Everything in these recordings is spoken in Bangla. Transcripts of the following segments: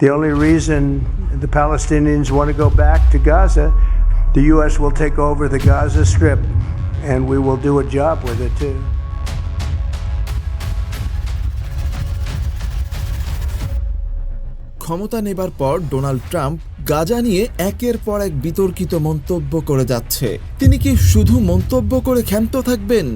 The only reason the Palestinians want to go back to Gaza, the U.S. will take over the Gaza Strip, and we will do a job with it too. ক্ষমতা নেবার পর ডোনাল্ড ট্রাম্প গাজা নিয়ে একের পর এক বিতর্কিত মন্তব্য করে যাচ্ছে তিনি কি শুধু মন্তব্য করে ক্ষান্ত থাকবেন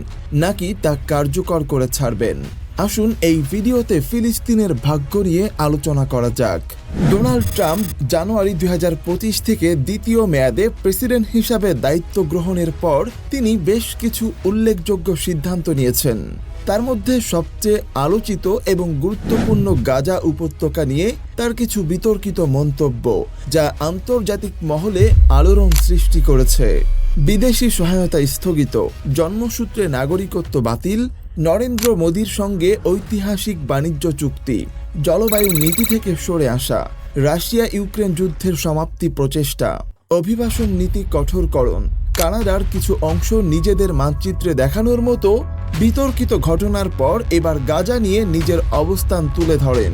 নাকি তা কার্যকর করে ছাড়বেন আসুন এই ভিডিওতে ফিলিস্তিনের ভাগ্য নিয়ে আলোচনা করা যাক। ডোনাল্ড ট্রাম্প জানুয়ারি দুই হাজার পঁচিশ থেকে দ্বিতীয় মেয়াদে প্রেসিডেন্ট হিসাবে দায়িত্ব গ্রহণের পর তিনি বেশ কিছু উল্লেখযোগ্য সিদ্ধান্ত নিয়েছেন। তার মধ্যে সবচেয়ে আলোচিত এবং গুরুত্বপূর্ণ গাজা উপত্যকা নিয়ে তার কিছু বিতর্কিত মন্তব্য, যা আন্তর্জাতিক মহলে আলোড়ন সৃষ্টি করেছে। বিদেশি সহায়তা স্থগিত, জন্মসূত্রে নাগরিকত্ব বাতিল নরেন্দ্র মোদীর সঙ্গে ঐতিহাসিক বাণিজ্য চুক্তি, জলবায়ু নীতি থেকে সরে আসা, রাশিয়া ইউক্রেন যুদ্ধের সমাপ্তি প্রচেষ্টা, অভিবাসন নীতি কঠোরকরণ কানাডার কিছু অংশ নিজেদের মানচিত্রে দেখানোর মতো বিতর্কিত ঘটনার পর এবার গাজা নিয়ে নিজের অবস্থান তুলে ধরেন।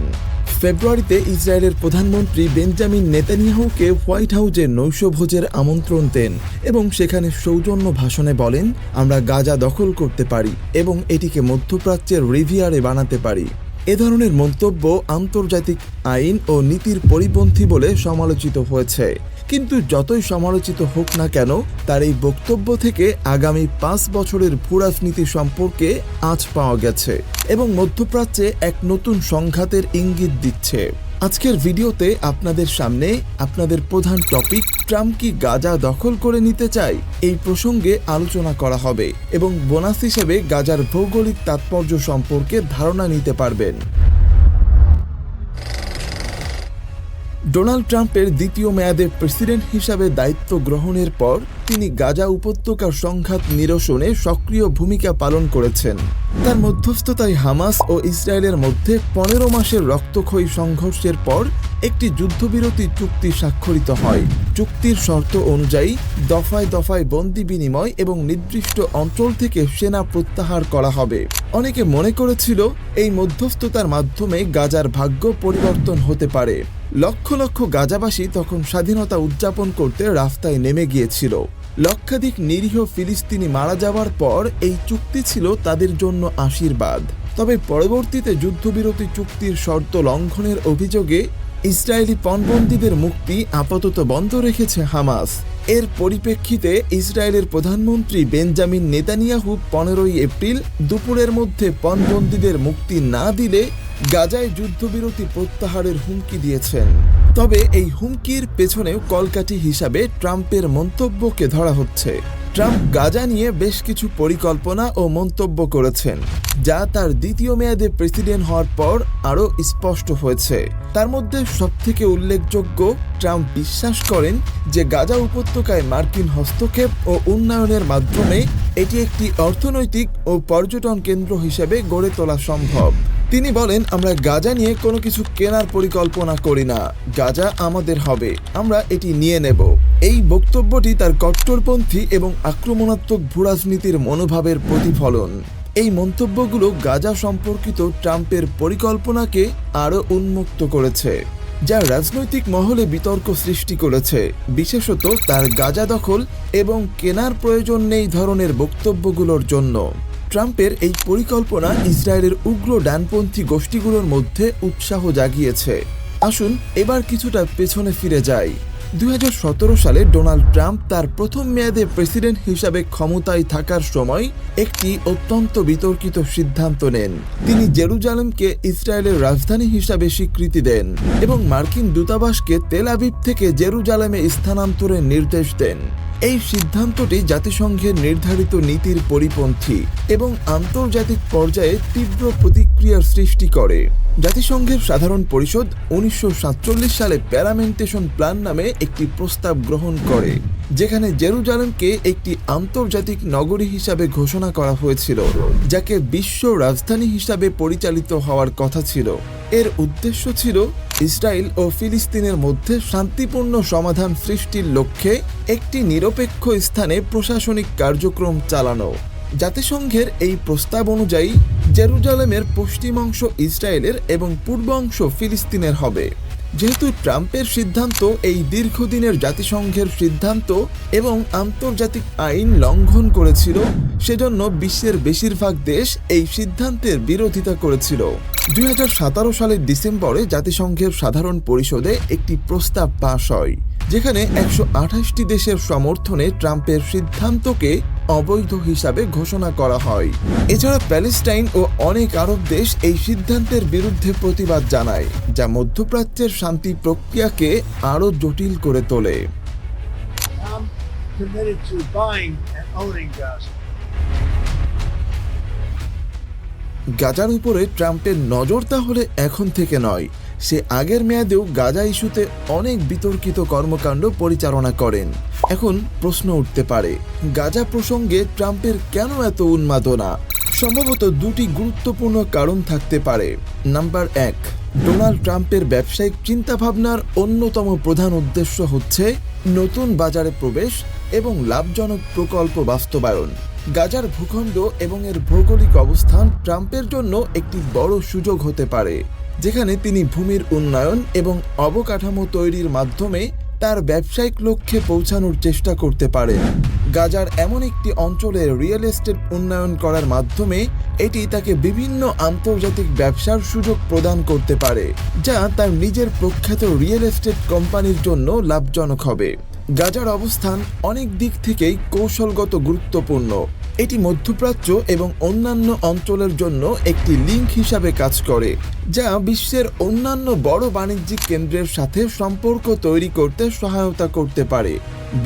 ফেব্রুয়ারিতে ইসরায়েলের প্রধানমন্ত্রী বেঞ্জামিন নেতানিয়াহুকে হোয়াইট হাউজে নৈশভোজের আমন্ত্রণ দেন এবং সেখানে সৌজন্য ভাষণে বলেন, আমরা গাজা দখল করতে পারি এবং এটিকে মধ্যপ্রাচ্যের রিভিয়ারে বানাতে পারি। এ ধরনের মন্তব্য আন্তর্জাতিক আইন ও নীতির পরিপন্থী বলে সমালোচিত হয়েছে। কিন্তু যতই সমালোচিত হোক না কেন, তার এই বক্তব্য থেকে আগামী পাঁচ বছরের ভূরাজনীতি সম্পর্কে আঁচ পাওয়া গেছে এবং মধ্যপ্রাচ্যে এক নতুন সংঘাতের ইঙ্গিত দিচ্ছে। আজকের ভিডিওতে আপনাদের সামনে আপনাদের প্রধান টপিক, ট্রাম্প কি গাজা দখল করে নিতে চায়? এই প্রসঙ্গে আলোচনা করা হবে এবং বোনাস হিসেবে গাজার ভৌগোলিক তাৎপর্য সম্পর্কে ধারণা নিতে পারবেন। ডোনাল্ড ট্রাম্পের দ্বিতীয় মেয়াদে প্রেসিডেন্ট হিসাবে দায়িত্ব গ্রহণের পর তিনি গাজা উপত্যকার সংঘাত নিরসনে সক্রিয় ভূমিকা পালন করেছেন। তার মধ্যস্থতায় হামাস ও ইসরায়েলের মধ্যে পনেরো মাসের রক্তক্ষয়ী সংঘর্ষের পর একটি যুদ্ধবিরতি চুক্তি স্বাক্ষরিত হয়। চুক্তির শর্ত অনুযায়ী দফায় দফায় বন্দি বিনিময় এবং নির্দিষ্ট অঞ্চল থেকে সেনা প্রত্যাহার করা হবে। অনেকে মনে করেছিল এই মধ্যস্থতার মাধ্যমে গাজার ভাগ্য পরিবর্তন হতে পারে। লক্ষ লক্ষ গাজাবাসী তখন স্বাধীনতা উদযাপন করতে রাস্তায় নেমে গিয়েছিল। লক্ষাধিক নিরীহ ফিলিস্তিনি মারা যাওয়ার পর এই চুক্তি ছিল তাদের জন্য আশীর্বাদ। তবে পরবর্তীতে যুদ্ধবিরতি চুক্তির শর্ত লঙ্ঘনের অভিযোগে ইসরায়েলি পণবন্দীদের মুক্তি আপাতত বন্ধ রেখেছে হামাস। এর পরিপ্রেক্ষিতে ইসরায়েলের প্রধানমন্ত্রী বেঞ্জামিন নেতানিয়াহু পনেরোই এপ্রিল দুপুরের মধ্যে পণবন্দীদের মুক্তি না দিলে গাজায় যুদ্ধবিরতি প্রত্যাহারের হুমকি দিয়েছেন। তবে এই হুমকির পেছনেও কলকাঠি হিসাবে ট্রাম্পের মন্তব্যকে ধরা হচ্ছে। ট্রাম্প গাজা নিয়ে বেশ কিছু পরিকল্পনা ও মন্তব্য করেছেন, যা তার দ্বিতীয় মেয়াদে প্রেসিডেন্ট হওয়ার পর আরও স্পষ্ট হয়েছে। তার মধ্যে সবথেকে উল্লেখযোগ্য, ট্রাম্প বিশ্বাস করেন যে গাজা উপত্যকায় মার্কিন হস্তক্ষেপ ও উন্নয়নের মাধ্যমে এটি একটি অর্থনৈতিক ও পর্যটন কেন্দ্র হিসেবে গড়ে তোলা সম্ভব। তিনি বলেন, আমরা গাজা নিয়ে কোনো কিছু কেনার পরিকল্পনা করি না। গাজা আমাদের হবে। আমরা এটি নিয়ে নেব। এই বক্তব্যটি তার কট্টরপন্থী এবং আক্রমণাত্মক ভূরাজনীতির মনোভাবের প্রতিফলন। এই মন্তব্যগুলো গাজা সম্পর্কিত ট্রাম্পের পরিকল্পনাকে আরও উন্মুক্ত করেছে, যা রাজনৈতিক মহলে বিতর্ক সৃষ্টি করেছে। বিশেষত তার গাজা দখল এবং কেনার প্রয়োজন নেই ধরনের বক্তব্যগুলোর জন্য। ট্রাম্পের এই পরিকল্পনা ইসরায়েলের উগ্র ডানপন্থী গোষ্ঠীগুলোর মধ্যে উৎসাহ জাগিয়েছে। আসুন এবার কিছুটা পেছনে ফিরে যাই। দু হাজার সতেরো সালে ডোনাল্ড ট্রাম্প তার প্রথম মেয়াদে প্রেসিডেন্ট হিসাবে ক্ষমতায় থাকার সময় একটি অত্যন্ত বিতর্কিত সিদ্ধান্ত নেন। তিনি জেরুজালেমকে ইসরায়েলের রাজধানী হিসাবে স্বীকৃতি দেন এবং মার্কিন দূতাবাসকে তেল আবিব থেকে জেরুজালেমে স্থানান্তরের নির্দেশ দেন। এই সিদ্ধান্তটি জাতিসংঘের নির্ধারিত নীতির পরিপন্থী এবং আন্তর্জাতিক পর্যায়ে তীব্র প্রতিক্রিয়ার সৃষ্টি করে। জাতিসংঘের সাধারণ পরিষদ উনিশশো সাতচল্লিশ সালে প্যারামেন্টেশন প্ল্যান নামে একটি প্রস্তাব গ্রহণ করে, যেখানে জেরুজালেমকে একটি আন্তর্জাতিক নগরী হিসাবে ঘোষণা করা হয়েছিল, যাকে বিশ্ব রাজধানী হিসাবে পরিচালিত হওয়ার কথা ছিল। এর উদ্দেশ্য ছিল ইসরায়েল ও ফিলিস্তিনের মধ্যে শান্তিপূর্ণ সমাধান সৃষ্টির লক্ষ্যে একটি নিরপেক্ষ স্থানে প্রশাসনিক কার্যক্রম চালানো। জাতিসংঘের এই প্রস্তাব অনুযায়ী জেরুজালেমের পশ্চিমাংশ ইসরায়েলের এবং পূর্বাংশ ফিলিস্তিনের হবে। যেহেতু ট্রাম্পের সিদ্ধান্ত এই দীর্ঘদিনের জাতিসংঘের সিদ্ধান্ত এবং আন্তর্জাতিক আইন লঙ্ঘন করেছিল, সেজন্য বিশ্বের বেশিরভাগ দেশ এই সিদ্ধান্তের বিরোধিতা করেছিল। দুই হাজার সতেরো সালের ডিসেম্বরে জাতিসংঘের সাধারণ পরিষদে একটি প্রস্তাব পাশ হয়। যেখানে একশো আঠাশটি দেশের সমর্থনে ট্রাম্পের সিদ্ধান্তকে অবৈধ হিসাবে ঘোষণা করা হয়। এছাড়া প্যালেস্টাইন ও অনেক আরব দেশ এই সিদ্ধান্তের বিরুদ্ধে প্রতিবাদ জানায় যা মধ্যপ্রাচ্যের শান্তি প্রক্রিয়াকে আরও জটিল করে তোলে. গাজার উপরে ট্রাম্পের নজর তাহলে এখন থেকে নয়। সে আগের মেয়াদেও গাজা ইস্যুতে অনেক বিতর্কিত কর্মকাণ্ড পরিচালনা করেন। এখন প্রশ্ন উঠতে পারে, গাজা প্রসঙ্গে ট্রাম্পের কেন এত উন্মাদনা? সম্ভবত দুটি গুরুত্বপূর্ণ কারণ থাকতে পারে। নাম্বার এক, ডোনাল্ড ট্রাম্পের ব্যবসায়িক চিন্তাভাবনার অন্যতম প্রধান উদ্দেশ্য হচ্ছে নতুন বাজারে প্রবেশ এবং লাভজনক প্রকল্প বাস্তবায়ন। গাজার ভূখণ্ড এবং এর ভৌগোলিক অবস্থান ট্রাম্পের জন্য একটি বড় সুযোগ হতে পারে। যেখানে তিনি ভূমির উন্নয়ন এবং অবকাঠামো তৈরির মাধ্যমে তার ব্যবসায়িক লক্ষ্যে পৌঁছানোর চেষ্টা করতে পারেন গাজার এমন একটি অঞ্চলে রিয়েল এস্টেট উন্নয়ন করার মাধ্যমে এটি তাকে বিভিন্ন আন্তর্জাতিক ব্যবসার সুযোগ প্রদান করতে পারে, যা তার নিজের প্রখ্যাত রিয়েল এস্টেট কোম্পানির জন্য লাভজনক হবে। গাজার অবস্থান অনেক দিক থেকেই কৌশলগত গুরুত্বপূর্ণ। এটি মধ্যপ্রাচ্য এবং অন্যান্য অঞ্চলের জন্য একটি লিঙ্ক হিসাবে কাজ করে, যা বিশ্বের অন্যান্য বড় বাণিজ্যিক কেন্দ্রের সাথে সম্পর্ক তৈরি করতে সহায়তা করতে পারে।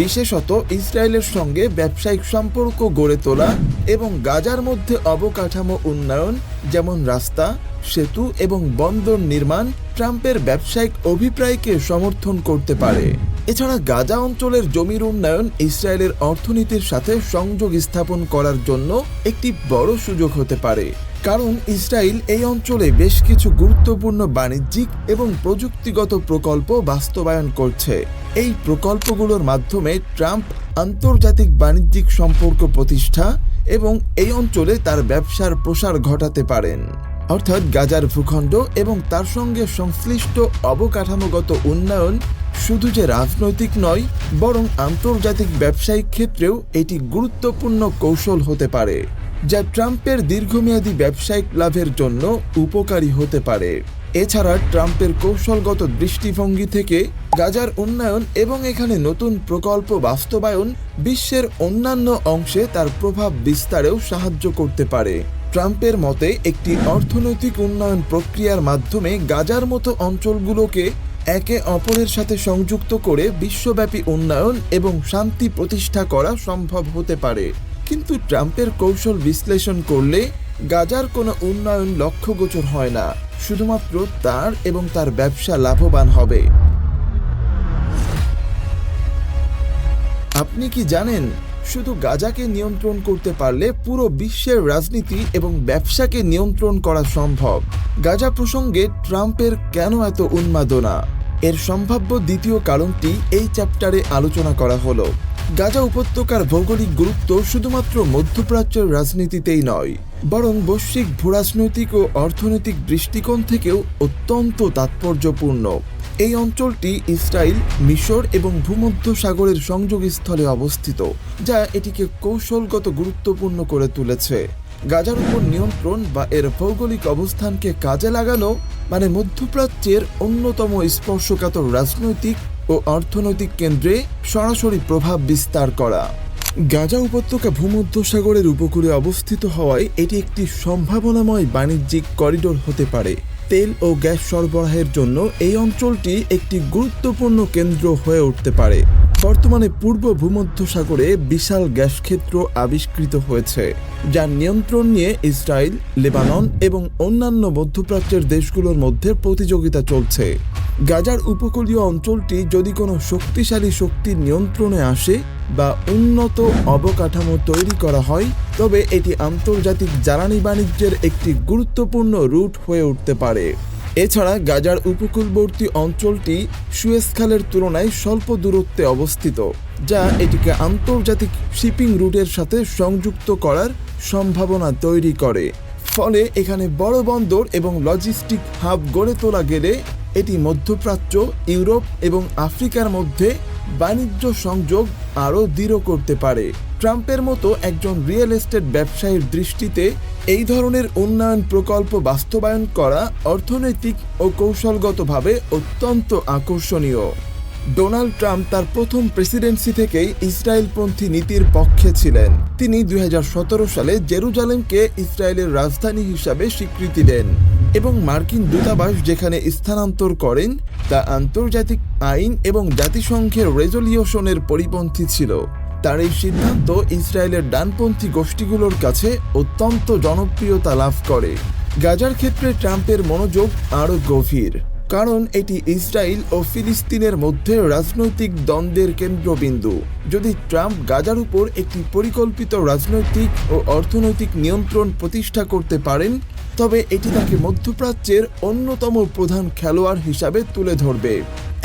বিশেষত ইসরায়েলের সঙ্গে ব্যবসায়িক সম্পর্ক গড়ে তোলা এবং গাজার মধ্যে অবকাঠামো উন্নয়ন, যেমন রাস্তা, সেতু এবং বন্দর নির্মাণ, ট্রাম্পের ব্যবসায়িক অভিপ্রায়কে সমর্থন করতে পারে। এছাড়া গাজা অঞ্চলের জমির উন্নয়ন ইসরায়েলের অর্থনীতির সাথে সংযোগ স্থাপন করার জন্য একটি বড় সুযোগ হতে পারে। কারণ ইসরায়েল এই অঞ্চলে বেশ কিছু গুরুত্বপূর্ণ বাণিজ্যিক এবং প্রযুক্তিগত প্রকল্প বাস্তবায়ন করছে। এই প্রকল্পগুলোর মাধ্যমে ট্রাম্প আন্তর্জাতিক বাণিজ্যিক সম্পর্ক প্রতিষ্ঠা এবং এই অঞ্চলে তার ব্যবসার প্রসার ঘটাতে পারেন। অর্থাৎ গাজার ভূখণ্ড এবং তার সঙ্গে সংশ্লিষ্ট অবকাঠামোগত উন্নয়ন শুধু যে রাজনৈতিক নয়, বরং আন্তর্জাতিক ব্যবসায়িক ক্ষেত্রেও এটি গুরুত্বপূর্ণ কৌশল হতে পারে, যা ট্রাম্পের দীর্ঘমেয়াদী ব্যবসায়িক লাভের জন্য উপকারী হতে পারে। এছাড়া ট্রাম্পের কৌশলগত দৃষ্টিভঙ্গি থেকে গাজার উন্নয়ন এবং এখানে নতুন প্রকল্প বাস্তবায়ন বিশ্বের অন্যান্য অংশে তার প্রভাব বিস্তারেও সাহায্য করতে পারে। ট্রাম্পের মতে, একটি অর্থনৈতিক উন্নয়ন প্রক্রিয়ার মাধ্যমে গাজার মতো অঞ্চলগুলোকে একে অপরের সাথে সংযুক্ত করে বিশ্বব্যাপী উন্নয়ন এবং শান্তি প্রতিষ্ঠা করা সম্ভব হতে পারে। কিন্তু ট্রাম্পের কৌশল বিশ্লেষণ করলে গাজার কোনো উন্নয়ন লক্ষ্যগোচর হয় না। শুধুমাত্র তার এবং তার ব্যবসা লাভবান হবে। আপনি কি জানেন, শুধু গাজাকে নিয়ন্ত্রণ করতে পারলে পুরো বিশ্বের রাজনীতি এবং ব্যবসাকে নিয়ন্ত্রণ করা সম্ভব। গাজা প্রসঙ্গে ট্রাম্পের কেন এত উন্মাদনা? এর সম্ভাব্য দ্বিতীয় কারণটি এই চ্যাপ্টারে আলোচনা করা হলো। গাজা উপত্যকার ভৌগোলিক গুরুত্ব শুধুমাত্র মধ্যপ্রাচ্যের রাজনীতিতেই নয়, বরং বৈশ্বিক ভূরাজনৈতিক ও অর্থনৈতিক দৃষ্টিকোণ থেকেও অত্যন্ত তাৎপর্যপূর্ণ। এই অঞ্চলটি ইসরায়েল মিশর এবং ভূমধ্য সাগরের সংযোগস্থলে অবস্থিত, যা এটিকে কৌশলগত গুরুত্বপূর্ণ করে তুলেছে। গাজার উপর নিয়ন্ত্রণ বা এর ভৌগোলিক অবস্থানকে কাজে লাগানো মানে মধ্যপ্রাচ্যের অন্যতম স্পর্শকাতর রাজনৈতিক ও অর্থনৈতিক কেন্দ্রে সরাসরি প্রভাব বিস্তার করা। গাজা উপত্যকা ভূমধ্যসাগরের উপকূলে অবস্থিত হওয়ায় এটি একটি সম্ভাবনাময় বাণিজ্যিক করিডোর হতে পারে। তেল ও গ্যাস সরবরাহের জন্য এই অঞ্চলটি একটি গুরুত্বপূর্ণ কেন্দ্র হয়ে উঠতে পারে। বর্তমানে পূর্ব ভূমধ্যসাগরে বিশাল গ্যাস ক্ষেত্র আবিষ্কৃত হয়েছে, যার নিয়ন্ত্রণ নিয়ে ইসরায়েল, লেবানন এবং অন্যান্য মধ্যপ্রাচ্যের দেশগুলোর মধ্যে প্রতিযোগিতা চলছে। গাজার উপকূলীয় অঞ্চলটি যদি কোনো শক্তিশালী শক্তির নিয়ন্ত্রণে আসে বা উন্নত অবকাঠামো তৈরি করা হয়, তবে এটি আন্তর্জাতিক জ্বালানি বাণিজ্যের একটি গুরুত্বপূর্ণ রুট হয়ে উঠতে পারে। এছাড়া গাজার উপকূলবর্তী অঞ্চলটি সুয়েজ খালের তুলনায় স্বল্প দূরত্বে অবস্থিত, যা এটিকে আন্তর্জাতিক শিপিং রুটের সাথে সংযুক্ত করার সম্ভাবনা তৈরি করে। ফলে এখানে বড় বন্দর এবং লজিস্টিক হাব গড়ে তোলা গেলে এটি মধ্যপ্রাচ্য, ইউরোপ এবং আফ্রিকার মধ্যে বাণিজ্য সংযোগ আরও দৃঢ় করতে পারে। ট্রাম্পের মতো একজন রিয়েল এস্টেট ব্যবসায়ীর দৃষ্টিতে এই ধরনের উন্নয়ন প্রকল্প বাস্তবায়ন করা অর্থনৈতিক ও কৌশলগতভাবে অত্যন্ত আকর্ষণীয়। ডোনাল্ড ট্রাম্প তার প্রথম প্রেসিডেন্সি থেকেই ইসরায়েলপন্থী নীতির পক্ষে ছিলেন। তিনি দুই হাজার সতেরো সালে জেরুজালেমকে ইসরায়েলের রাজধানী হিসাবে স্বীকৃতি দেন। এবং মার্কিন দূতাবাস যেখানে স্থানান্তর করেন, তা আন্তর্জাতিক আইন এবং জাতিসংঘের রেজলিউশনের পরিপন্থী ছিল। তার এই সিদ্ধান্ত ইসরায়েলের ডানপন্থী গোষ্ঠীগুলোর কাছে অত্যন্ত জনপ্রিয়তা লাভ করে। গাজার ক্ষেত্রে ট্রাম্পের মনোযোগ আরও গভীর, কারণ এটি ইসরায়েল ও ফিলিস্তিনের মধ্যে রাজনৈতিক দ্বন্দ্বের কেন্দ্রবিন্দু। যদি ট্রাম্প গাজার উপর একটি পরিকল্পিত রাজনৈতিক ও অর্থনৈতিক নিয়ন্ত্রণ প্রতিষ্ঠা করতে পারেন তবে এটি তাকে মধ্যপ্রাচ্যের অন্যতম প্রধান খেলোয়াড় হিসাবে তুলে ধরবে।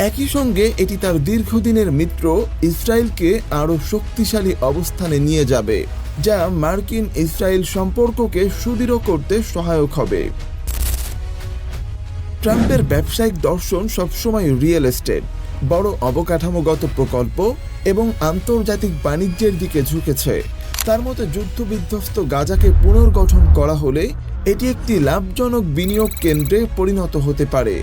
একই সঙ্গে এটি তার দীর্ঘদিনের মিত্র ইসরায়েলকে আরও শক্তিশালী অবস্থানে নিয়ে যাবে, যা মার্কিন ইসরায়েল সম্পর্ককে সুদৃঢ় করতে সহায়ক হবে। ট্রাম্পের ব্যবসায়িক দর্শন সবসময় রিয়েল এস্টেট, বড় অবকাঠামোগত প্রকল্প এবং আন্তর্জাতিক বাণিজ্যের দিকে ঝুঁকেছে। তার মতে যুদ্ধবিধ্বস্ত গাজাকে পুনর্গঠন করা হলে এটি একটি লাভজনক বিনিয়োগ কেন্দ্রে পরিণত হতে পারে।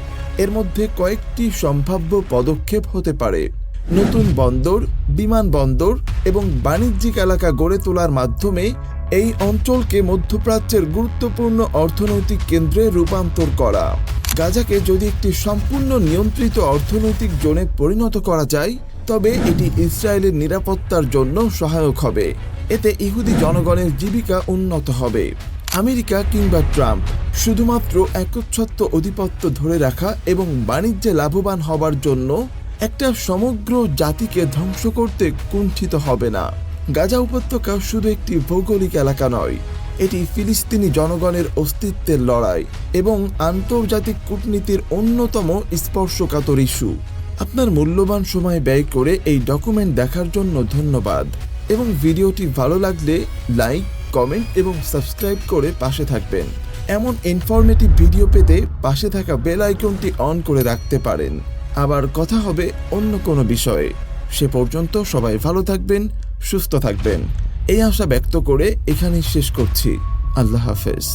এর মধ্যে কয়েকটি সম্ভাব্য পদক্ষেপ হতে পারে। নতুন বন্দর বিমানবন্দর এবং বাণিজ্যিক এলাকা গড়ে তোলার মাধ্যমে এই অঞ্চলকে মধ্যপ্রাচ্যের গুরুত্বপূর্ণ অর্থনৈতিক কেন্দ্রে রূপান্তর করা। গাজাকে যদি একটি সম্পূর্ণ নিয়ন্ত্রিত অর্থনৈতিক জোনে পরিণত করা যায়, তবে এটি ইসরায়েলের নিরাপত্তার জন্য সহায়ক হবে। এতে ইহুদি জনগণের জীবিকা উন্নত হবে। আমেরিকা কিংবা ট্রাম্প, শুধুমাত্র একচ্ছত্ব আধিপত্য ধরে রাখা এবং বাণিজ্যে লাভবান হবার জন্য একটা সমগ্র জাতিকে ধ্বংস করতে কুণ্ঠিত হবে না। গাজা উপত্যকা শুধু একটি ভৌগোলিক এলাকা নয়, এটি ফিলিস্তিনি জনগণের অস্তিত্বের লড়াই এবং আন্তর্জাতিক কূটনীতির অন্যতম স্পর্শকাতর ইস্যু। আপনার মূল্যবান সময় ব্যয় করে এই ডকুমেন্ট দেখার জন্য ধন্যবাদ এবং ভিডিওটি ভালো লাগলে লাইক কমেন্ট এবং সাবস্ক্রাইব করে পাশে থাকবেন। এমন ইনফরমেটিভ ভিডিও পেতে পাশে থাকা বেল আইকনটি অন করে রাখতে পারেন। আবার কথা হবে অন্য কোনো বিষয়ে। সে পর্যন্ত সবাই ভালো থাকবেন, সুস্থ থাকবেন। এই আশা ব্যক্ত করে এখানেই শেষ করছি। আল্লাহ হাফেজ।